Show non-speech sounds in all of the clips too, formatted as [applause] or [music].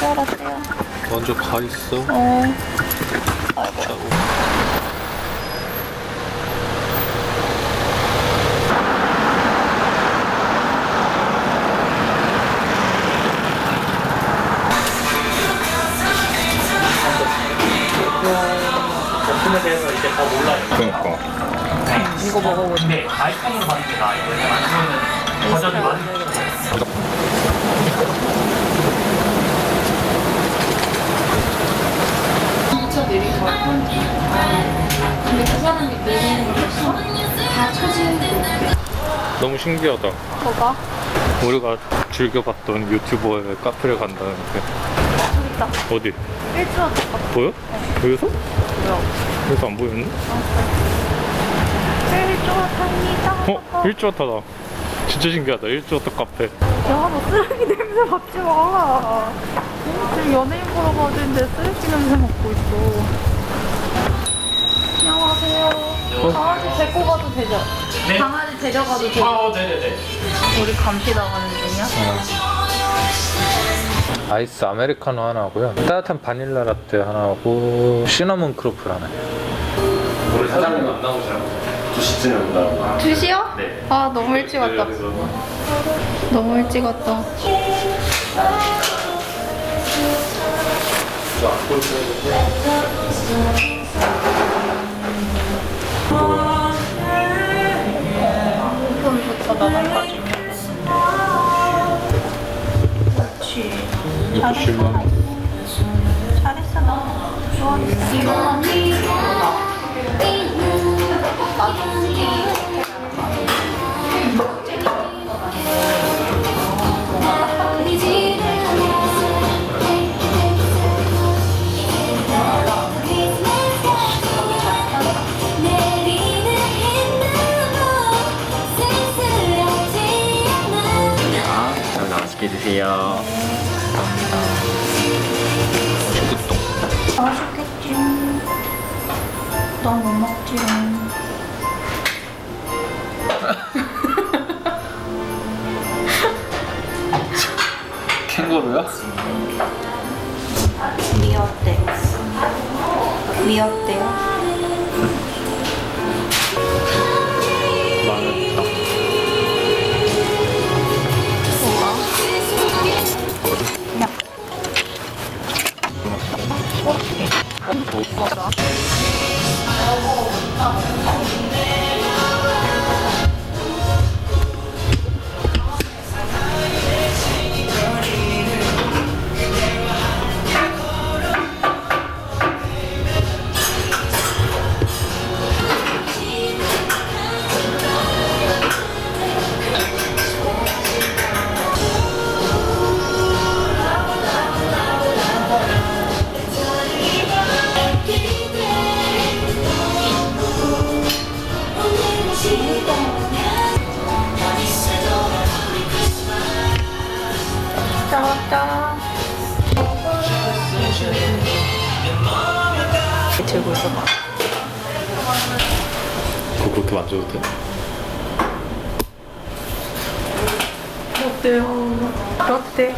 라떼야. 먼저 가 있어. 어. 아이고. 자고. 제품에 대해서 이제 더 몰라요. 그러니까 이거 먹어보자. 근데 아이폰으로 받는 게 나아요. 왜냐면 아니면은 버전이 많이 내린 거 근데 그 사람이 내리는 걸? 다 처지는 너무 신기하다. 뭐가? 우리가 즐겨봤던 유튜버의 카페를 간다는 게 저기 있다. 어디? 일주일 똑같아. 보여? 여기서? 뭐야? 여기서 안 보였네? 일주일합니다. 어? 일주어타다. 진짜 신기하다. 일주어타 카페. 야, 너 쓰레기 냄새 맡지 마. 지금 연예인 보러 가는데 쓰레기 냄새 맡고 있어. 안녕하세요. 강아지 데리고 가도 되죠? 네. 강아지 데려가도 되죠? 어, 네네네. 우리 감시 당하는 중이야? 아이스 아메리카노 하나 하고요. 따뜻한 바닐라 라떼 하나 하고 시나몬 크로플 하나. 우리 사장님 안 나오시라고 2시쯤에 온다고 2시요? 네. 아, 너무 일찍 왔다. 너무 일찍 왔다. 우선부터 나가가지고. 그렇지. 잘했어. 잘했어, 너. 좋았어. 맛있 들고 있어봐. 그거 그렇게 만져도 돼? 어때요? [laughs] 어때요?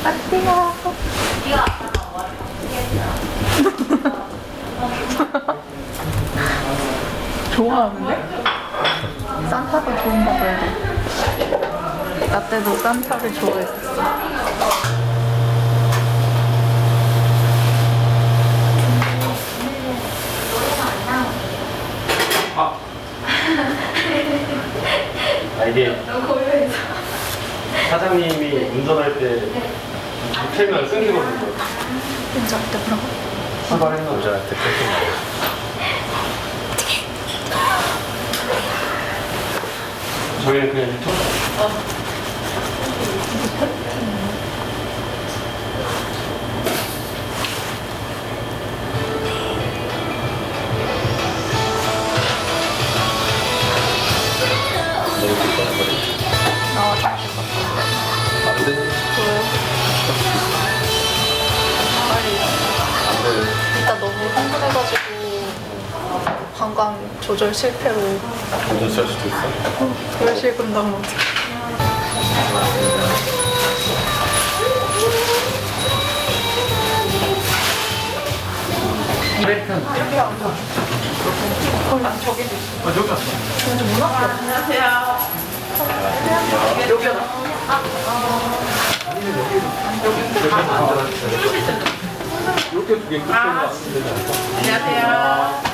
어때요? [laughs] 좋아하는데? 산타가 좋은가 봐야 돼. 나 때도 산타를 좋아했어. 아 이게 사장님이 운전할 때 틀면 끊기거든요. 진짜 어때 그럼? 출발했나 운전할 때 끊기거든요 저희는 그냥 유튜브? 나 조절 실패로 완전 쌀 수도 있어. 돌식은 너무 못해. 이렇게 두개 끝인 것 같은데. 안녕하세요.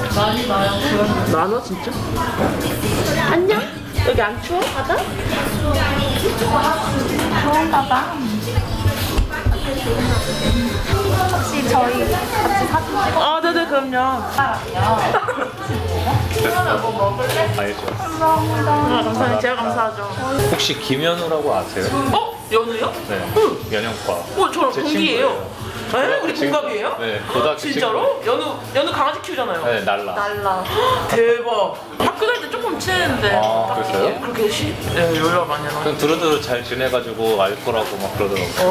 나눠 진짜? 안녕? 여기 안 추워? 바다? 좋은가 봐. 혹시 저희 같이 사진 찍어 아 네네 그럼요 알죠. 감사합니다. 아, 감사해요 제가 감사하죠 혹시 김현우라고 아세요? 어? 연우요? 네. 연영과. 어저제 동기예요 네? 우리. 동갑이에요? 네, 고등학교 진짜로? 연우 연우 강아지 키우잖아요. 네, 날라. 날라. 대박 학교 다닐 때 조금 친했는데 아, 딱히 그랬어요? 그렇게 시, 네, 연락 많이 안 하고 그냥 두루두루 잘 지내가지고 알 거라고 막 그러더라고.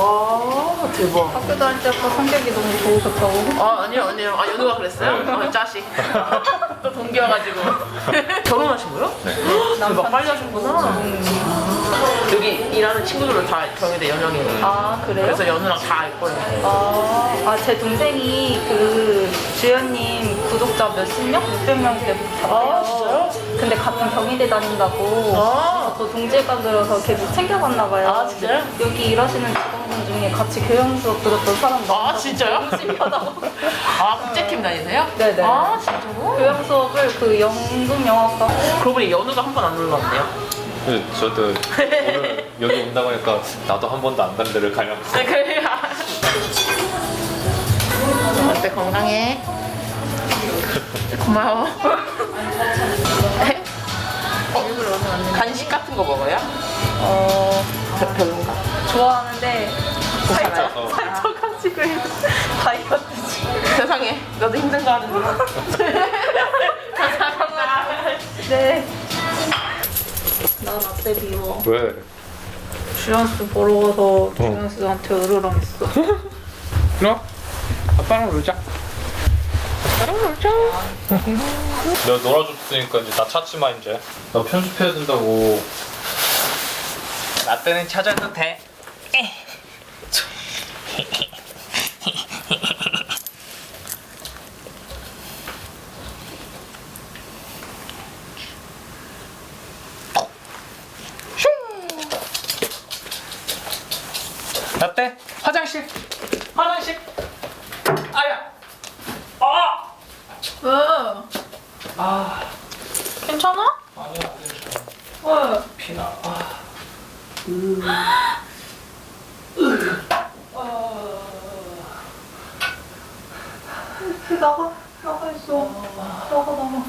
와 대박 학교 다닐 때부터 성격이 너무 좋으셨다고. 아 아니요 아니요 아 연우가 그랬어요? 네. 아, 짜식 [laughs] 또 동기여가지고 [laughs] 결혼하신 거요? 네. 대박 빨리 하셨구나 여기 일하는 친구들도 다 경희대 연영이에요 아, 그래요? 그래서 연우랑 다알 거예요 아, 아, 제 동생이 그 주연님 구독자 몇십 명? 600명 때부터 아, 진짜요? 근데 같은 경희대 다닌다고 아, 저 동질감 들어서 계속 챙겨봤나 봐요. 아, 진짜요? 여기 일하시는 직원분 중에 같이 교양 수업 들었던 사람 아 진짜요? [laughs] 신기하다고. 아 국제팀 다니세요? 네네. 아 진짜로? 교양 수업을 그 연극 영화과 그러고 보니 연우가 한 번안 놀러왔네요 네, 저도 오늘 [laughs] 여기 온다고 하니까 나도 한 번도 안 간 데를 가려고. 네, 그래요 어때 건강해? 고마워 어? 간식 같은 거 먹어요? 어, 별- 별론가? 좋아하는데. 살쪄가지고 다이어트 중. 세상에 나도 힘든 거 하는데 [laughs] [laughs] 감사합니다 네. 나 라떼 미워. 왜? 주연수 보러 가서 주연수한테 으르렁 했어. 그럼? [laughs] 아빠랑 놀자. 아빠랑 놀자. [laughs] 내가 놀아줬으니까 이제 나 찾지 마 이제. 나 편집해야 된다고. 라떼는 찾아도 돼. [laughs] 라떼 화장실 화장실 아야 아 왜? 아, 괜찮아? 아니야 왜? 피나 아. 나가 나가 있어. 나가 나가.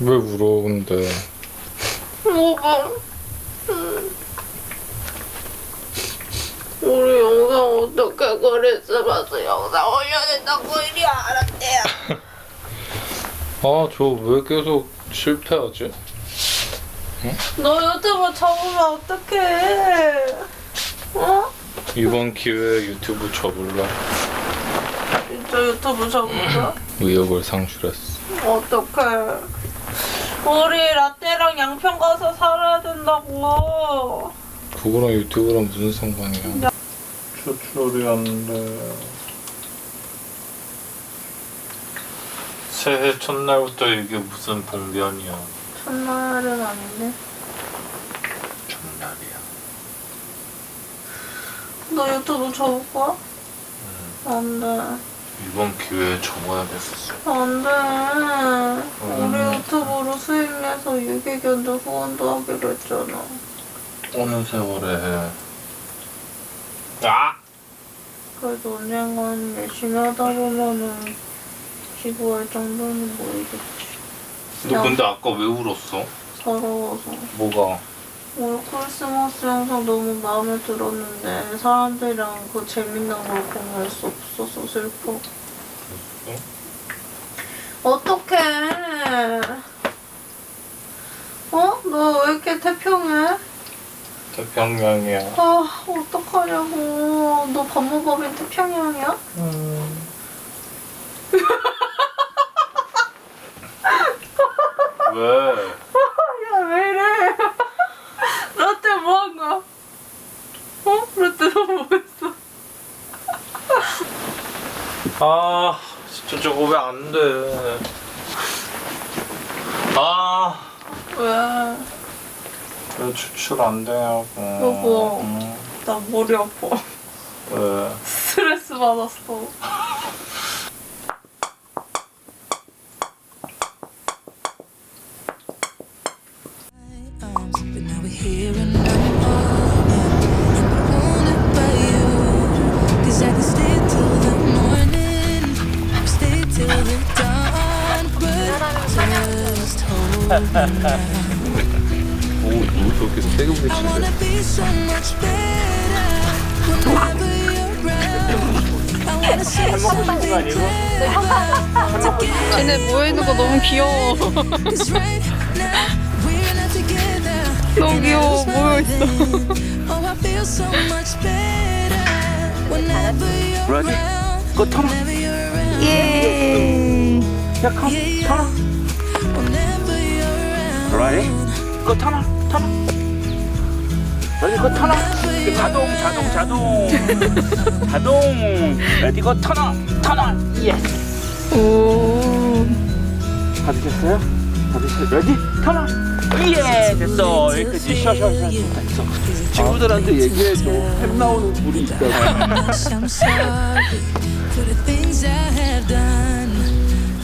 왜 울어 근데. 우리 영상 어떻게 그랬으면서 영상 올려야 된다고 이리 알았대요. [laughs] 아 저 왜 계속 실패하지? 너 유튜브 접으면 어떡해? 어? 이번 기회에 유튜브 접을라 진짜 유튜브 접을까? [laughs] 의욕을 상실했어 어떡해. 우리 라떼랑 양평 가서 살아야 된다고. 그거랑 유튜브랑 무슨 상관이야 추출이 안 돼 새해 첫날부터 이게 무슨 봉변이야 첫날은 아닌데. 첫날이야 너 유튜브 접을 거야? 안 돼. 이번 기회에 접어야겠어 안 돼. 우리 유튜브로 수익 내서 유기견들 후원도 하기로 했잖아. 어느 세월에 해 아! 그래도 언젠간 열심히 하다 보면은 기부할 정도는 모이겠지. 너 근데 아까 왜 울었어? 서러워서. 뭐가? 올 크리스마스 영상 너무 마음에 들었는데 사람들이랑 그 재밌는 걸 공유할 수 없어 서 슬퍼. 어떡해. 어? 너 왜 이렇게 태평해? 태평양이야 아, 어떡하냐고. 너 법무법인 태평양이야? [laughs] 왜? 야, 왜 이래? [laughs] 라떼 뭐한 거야? 어? 라떼 너뭐 했어? 아 진짜 저거 왜 안 돼? 아, 왜? 왜 추출 안 되냐고. 여보. 응, 나 머리 아파. 왜? 스트레스 받았어. 오, 너 저렇게 세게 부딪히는데? 쟤네 모여있는 거 너무 귀여워. 너무 귀여워, 모여있어. Oh, I feel so much better whenever 그래? 그거 타나? 타나? 레디 그거 타나? 그 자동 자동 자동 [laughs] 자동 레디 그거 타나? 타나? 예스 오. 받으셨어요? 받으셨어요? 레디 타나? 예 됐어 여기까지 쉬어쉬어쉬어 됐어 친구들한테 얘기해줘 햄 나오는 불이 있다고 [laughs]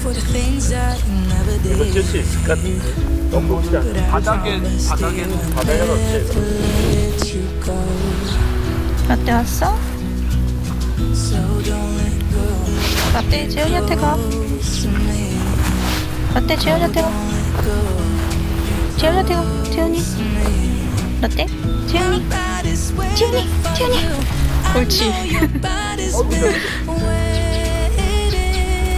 I'm sorry for the things I have done, for the things I never did. 수 있을 것 같은데 너무 봅시다 바닥에 바닥에는 바닥에 넣지 Let you go, 라떼 왔어? 라떼 재현이한테 가. 라떼 재현이한테 가. 재현이한테 가. 재현이. 라떼? 재현이. 재현이. for 재현이. you. 옳지. Body's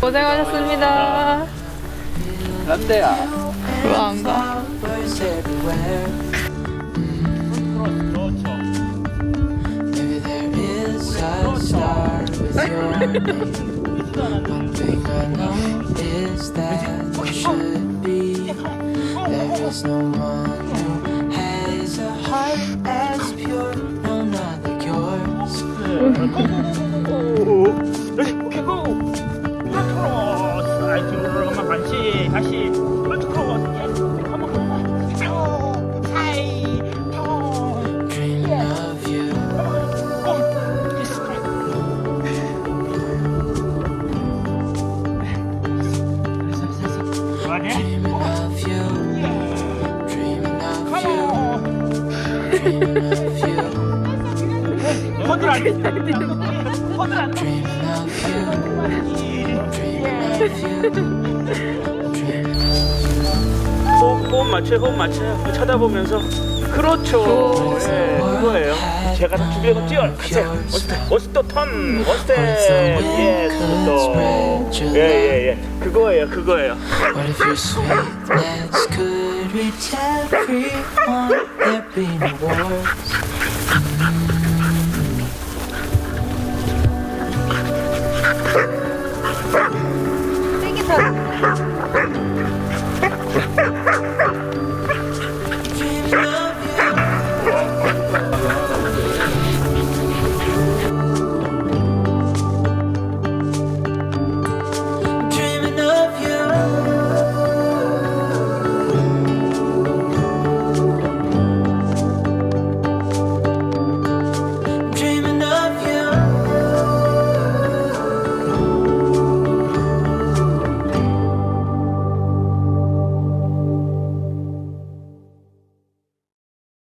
고생하셨습니다. 라떼야 왜안 가? 반시 다시 Dreaming 호흡, 맞춰요 호흡 맞춰요 쳐다보면서 그렇죠 예 그거예요 제가 다 준비해서 뛰어 가세요 어스터 어스터 턴 예스 예예 예 그거예요 그거예요 What.